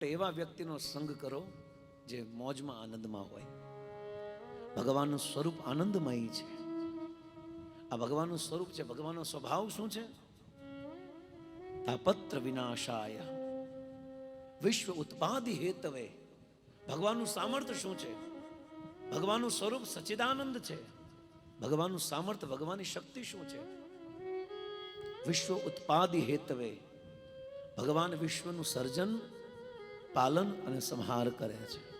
તો એવા વ્યક્તિનો સંગ કરો જે મોજમાં આનંદમાં હોય. ભગવાનનું સ્વરૂપ આનંદમય છે. આ ભગવાનનું સ્વરૂપ છે, ભગવાનનો સ્વભાવ શું છે? તાપત્ર વિનાશાય. વિશ્વ ઉત્પાદી હેતવે. ભગવાનનું સામર્થ્ય શું છે? ભગવાનનું સ્વરૂપ સચિદાનંદ છે. ભગવાનનું સામર્થ્ય, ભગવાનની શક્તિ શું છે? વિશ્વ ઉત્પાદી હેતવે. ભગવાન વિશ્વનું સર્જન પાલન અને સંહાર કરે છે.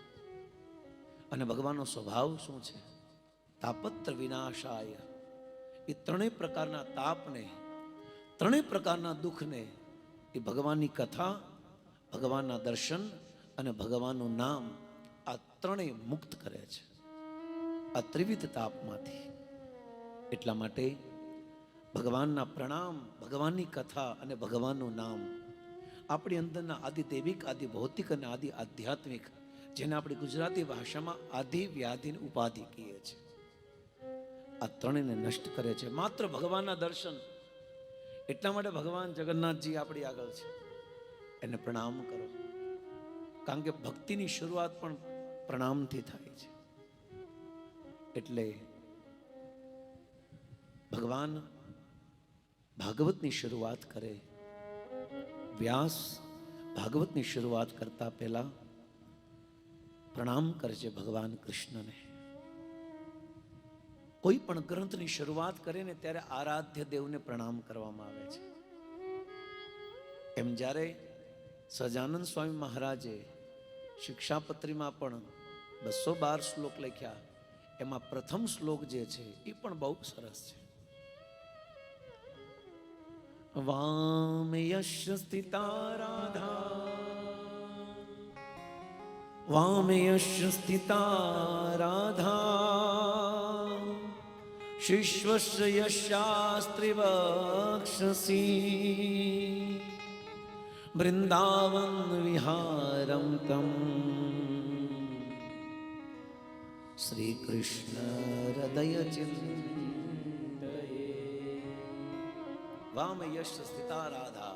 અને ભગવાનનો સ્વભાવ શું છે? તાપત્ર વિનાશાય. એ ત્રણેય પ્રકારના તાપને, ત્રણેય પ્રકારના દુઃખને એ ભગવાનની કથા, ભગવાનના દર્શન અને ભગવાનનું નામ આ ત્રણેય મુક્ત કરે છે. આ ત્રિવિધ તાપમાંથી. એટલા માટે ભગવાનના પ્રણામ, ભગવાનની કથા અને ભગવાનનું નામ આપણી અંદરના આદિ દૈવિક, આદિ ભૌતિક અને આદિ આધ્યાત્મિક, જેને આપણે ગુજરાતી ભાષામાં આદિ વ્યાધિને ઉપાધિ કહીએ છીએ. આ ત્રણેયને નષ્ટ કરે છે. માત્ર ભગવાનના દર્શન. એટલા માટે ભગવાન જગન્નાથજી આપણી આગળ છે. એને પ્રણામ કરો. કારણ કે ભક્તિની શરૂઆત પણ પ્રણામથી થાય છે. એટલે ભગવાન ભાગવતની શરૂઆત કરે. વ્યાસ ભાગવતની શરૂઆત કરતા પહેલા પ્રણામ કરજે ભગવાન કૃષ્ણને. કોઈ પણ ગ્રંથની શરૂઆત કરે ને ત્યારે આરાધ્ય દેવને પ્રણામ કરવામાં આવે છે. એમ જ્યારે સજાનંદ સ્વામી મહારાજે શિક્ષાપત્રીમાં પણ બસો બાર શ્લોક લખ્યા, એમાં પ્રથમ શ્લોક જે છે એ પણ બહુ સરસ છે. વામ યશ સ્થિતા રાધા વામ યશ સ્થિતા રાધા શિશ્વસ્ય યશાસ્ત્રિવક્ષસી વૃંદાવન વિહારમ તમ વામ સ્થિતા રાધા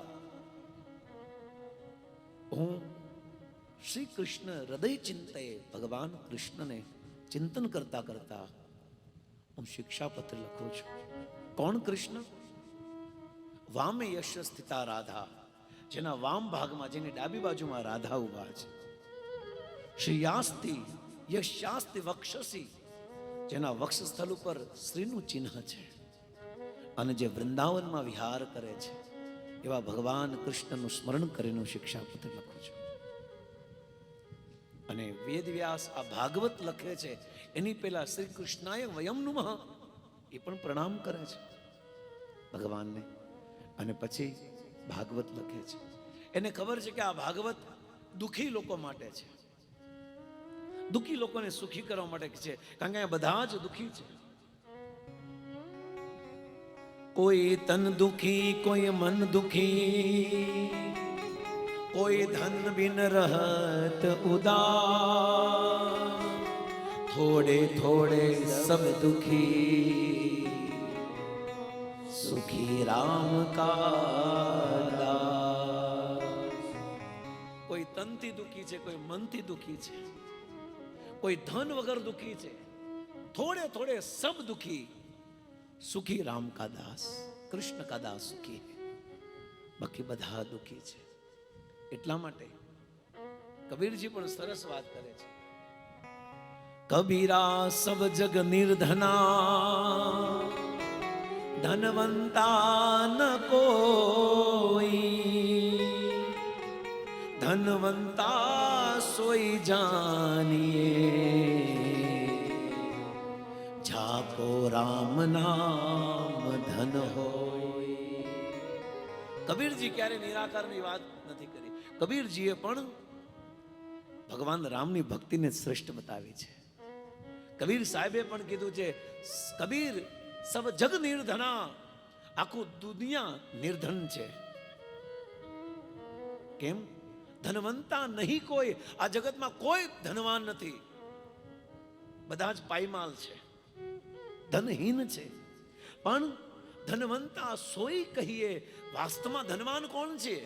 હું શ્રી કૃષ્ણ હૃદય ચિંતે ભગવાન કૃષ્ણને ચિંતન કરતા કરતા હું શિક્ષાપત્ર લખું છું કોણ કૃષ્ણ વામે યશ સ્થિતા રાધા જેના વામ ભાગમાં જેની ડાબી બાજુમાં રાધા ઊભા છે શ્રી યાસ્તિ યશાસ્તિ વક્ષસી જેના વક્ષસ્થળ ઉપર શ્રીનું ચિહ્ન છે અને જે વૃંદાવનમાં વિહાર કરે છે, એવા ભગવાન કૃષ્ણનું સ્મરણ કરીને હું શિક્ષાપત્ર લખું છું. અને વેદ વ્યાસ આ ભાગવત લખે છે, એની પહેલા શ્રી કૃષ્ણાય વયમનું એ પણ પ્રણામ કરે છે ભગવાનને. અને પછી ભાગવત લખે છે. એને ખબર છે કે આ ભાગવત દુઃખી લોકો માટે છે. દુખી લોકોને સુખી કરવા માટે છે. કારણ કે બધા જ દુખી છે. કોઈ તન દુખી, કોઈ મન દુખી. કોઈ ધન બિન રહત ઉદા થોડે થોડે સબ દુખી. સુખી રામ કા. કોઈ તનથી દુખી છે, કોઈ મનથી દુખી છે. કોઈ ધન વગર દુખી છે. થોડે થોડે સબ દુખી. સુખી રામ કા દાસ, કૃષ્ણ કા દાસ સુખી બાકી બધા દુખી છે. એટલા માટે કબીરજી પણ સરસ વાત કરે છે. કબીરા સબ જગ નિર્ધના, ધનવંતા ન કોઈ. ધનવંતા સોઈ જાનીએ. નામ ધન હોય. કબીરજી ક્યારે નિરાકારની વાત નથી કરી. કબીરજીએ પણ ભગવાન રામની ભક્તિને શ્રેષ્ઠ બતાવી છે. કબીર સાહેબે પણ કીધું છે, કબીર, સબ જગ નિર્ધના. આખું દુનિયા નિર્ધન છે. કેમ? ધનવંતા નહીં કોઈ. આ જગતમાં કોઈ ધનવાન નથી. બધા જ પાયમાલ છે. ધનહીન છે. પણ ધનવંતા સોઈ કહીએ, વાસ્તવમાં ધનવાન કોણ છે?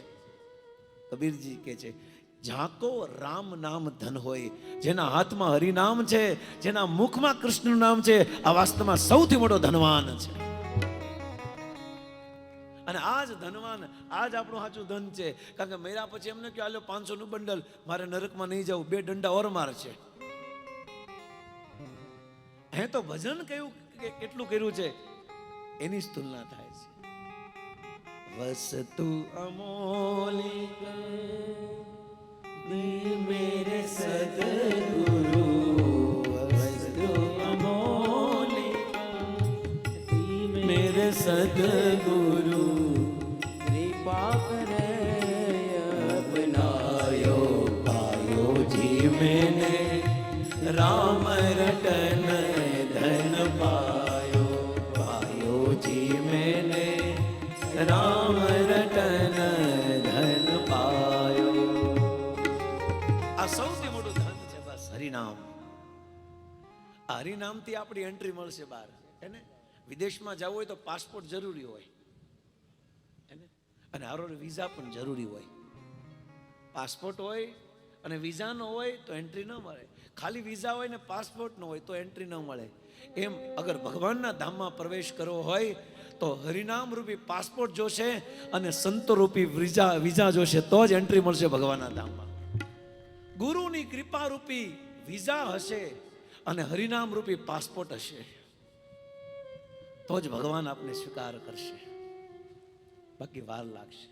કબીરજી કે છે ઝાંકો રામ નામ ધન હોય, જેના હાથમાં હરિનામ છે, જેના મુખમાં કૃષ્ણનું નામ છે, આ વાસ્તવમાં સૌથી મોટો ધનવાન છે. અને આ જ ધનવાન આ જ આપણું સાચું ધન છે. કારણ કે મેરા પછી એમને કહ્યું આલો પાંચસો નું બંડલ, મારે નરકમાં નહીં જવું બે દંડા ઓર માર છે. હે તો ભજન કયું કેટલું કર્યું છે? એની જ તુલના થાય છે. વસ્તુ અમોલિક મેરે સદગુરુ. વસ્તુ અમોલિક મેરે સદગુરુ. કૃપા કરે અપનાયો, પાયો જી મેને રામ રટન રામ રતન ધન પાયો આ સૌથી મોટું ધન છે બસ, હરિનામ. હરિનામથી આપણી એન્ટ્રી મળશે બહાર હેને વિદેશમાં જવું હોય તો પાસપોર્ટ જરૂરી હોય હેને અને હારો વિઝા પણ જરૂરી હોય. પાસપોર્ટ હોય અને વિઝા ન હોય તો એન્ટ્રી ન મળે. ખાલી વિઝા હોય ને પાસપોર્ટ ન હોય તો એન્ટ્રી ન મળે. એમ અગર ભગવાનના ધામમાં પ્રવેશ કરવો હોય તો હરિનામ રૂપી પાસપોર્ટ જોશે અને સંતો રૂપી વિઝા વિઝા જોશે તો જ એન્ટ્રી મળશે ભગવાનના ધામમાં. ગુરુની કૃપા રૂપી વિઝા હશે અને હરિનામ રૂપી પાસપોર્ટ હશે. તો જ ભગવાન આપને સ્વીકાર કરશે. બાકી વાર લાગશે.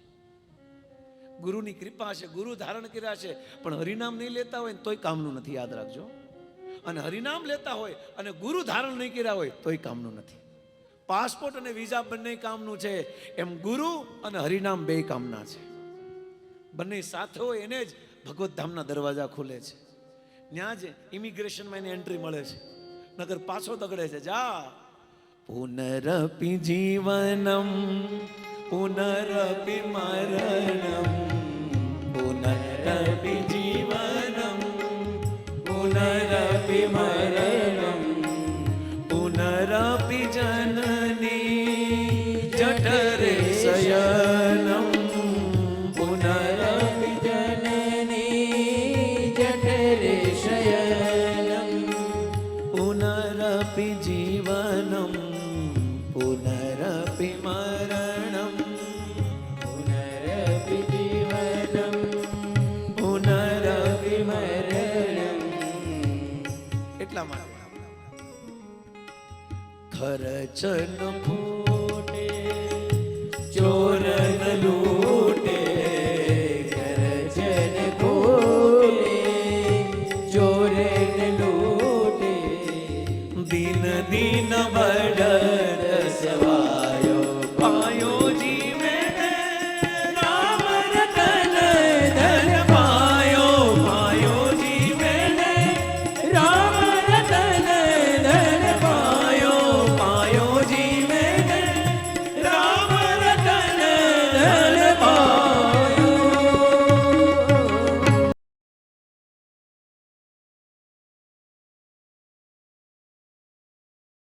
ગુરુની કૃપા છે ગુરુ ધારણ કર્યા છે, પણ હરિનામ નહીં લેતા હોય તોય કામનું નથી, યાદ રાખજો. અને હરિનામ લેતા હોય અને ગુરુ ધારણ નહીં કર્યા હોય તોય કામનું નથી. પાસપોર્ટ અને વિઝા બંને કામનું છે. એમ ગુરુ અને હરિનામ બે કામના છે. બંને સાથે હોય એને જ ભગવત ધામના દરવાજા ખુલે છે. ત્યાં જ ઇમિગ્રેશનમાં એને એન્ટ્રી મળે છે. નગર પાછો તગડે છે. જા. પુનરપી જીવનમ, પુનરપિ મરણમ, પુનરપી જીવનમ, પુનરપી મરણમ એટલા માટે ખરચન ફૂટે ચોરન લૂટે ખરચન ફૂટે ચોરન લૂટે દિન દિન